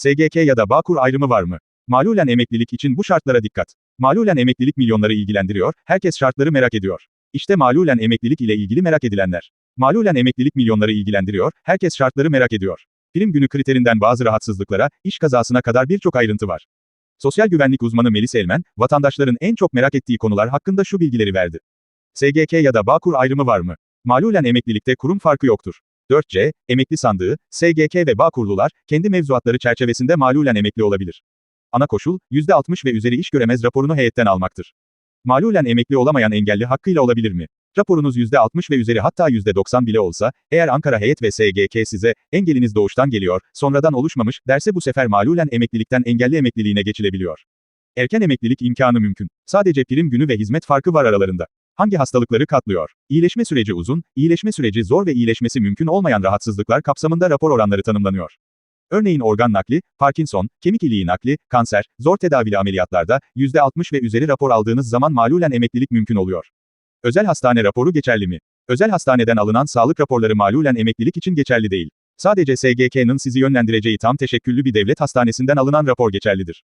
SGK ya da Bağkur ayrımı var mı? Malulen emeklilik için bu şartlara dikkat. Malulen emeklilik milyonları ilgilendiriyor, herkes şartları merak ediyor. İşte malulen emeklilik ile ilgili merak edilenler. Malulen emeklilik milyonları ilgilendiriyor, herkes şartları merak ediyor. Prim günü kriterinden bazı rahatsızlıklara, iş kazasına kadar birçok ayrıntı var. Sosyal güvenlik uzmanı Melis Elmen, vatandaşların en çok merak ettiği konular hakkında şu bilgileri verdi. SGK ya da Bağkur ayrımı var mı? Malulen emeklilikte kurum farkı yoktur. 4C, emekli sandığı, SGK ve Bağkurlular, kendi mevzuatları çerçevesinde malulen emekli olabilir. Ana koşul, %60 ve üzeri iş göremez raporunu heyetten almaktır. Malulen emekli olamayan engelli hakkıyla olabilir mi? Raporunuz %60 ve üzeri hatta %90 bile olsa, eğer Ankara Heyet ve SGK size, engeliniz doğuştan geliyor, sonradan oluşmamış, derse bu sefer malulen emeklilikten engelli emekliliğine geçilebiliyor. Erken emeklilik imkanı mümkün. Sadece prim günü ve hizmet farkı var aralarında. Hangi hastalıkları katlıyor? İyileşme süreci uzun, iyileşme süreci zor ve iyileşmesi mümkün olmayan rahatsızlıklar kapsamında rapor oranları tanımlanıyor. Örneğin organ nakli, Parkinson, kemik iliği nakli, kanser, zor tedavili ameliyatlarda, %60 ve üzeri rapor aldığınız zaman malulen emeklilik mümkün oluyor. Özel hastane raporu geçerli mi? Özel hastaneden alınan sağlık raporları malulen emeklilik için geçerli değil. Sadece SGK'nın sizi yönlendireceği tam teşekküllü bir devlet hastanesinden alınan rapor geçerlidir.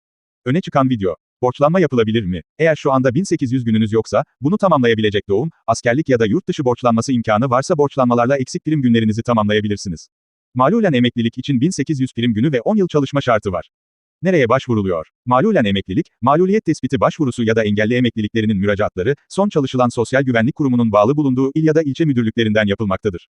Öne çıkan video. Borçlanma yapılabilir mi? Eğer şu anda 1800 gününüz yoksa, bunu tamamlayabilecek doğum, askerlik ya da yurt dışı borçlanması imkanı varsa borçlanmalarla eksik prim günlerinizi tamamlayabilirsiniz. Malulen emeklilik için 1800 prim günü ve 10 yıl çalışma şartı var. Nereye başvuruluyor? Malulen emeklilik, maluliyet tespiti başvurusu ya da engelli emekliliklerinin müracaatları, son çalışılan Sosyal Güvenlik Kurumu'nun bağlı bulunduğu il ya da ilçe müdürlüklerinden yapılmaktadır.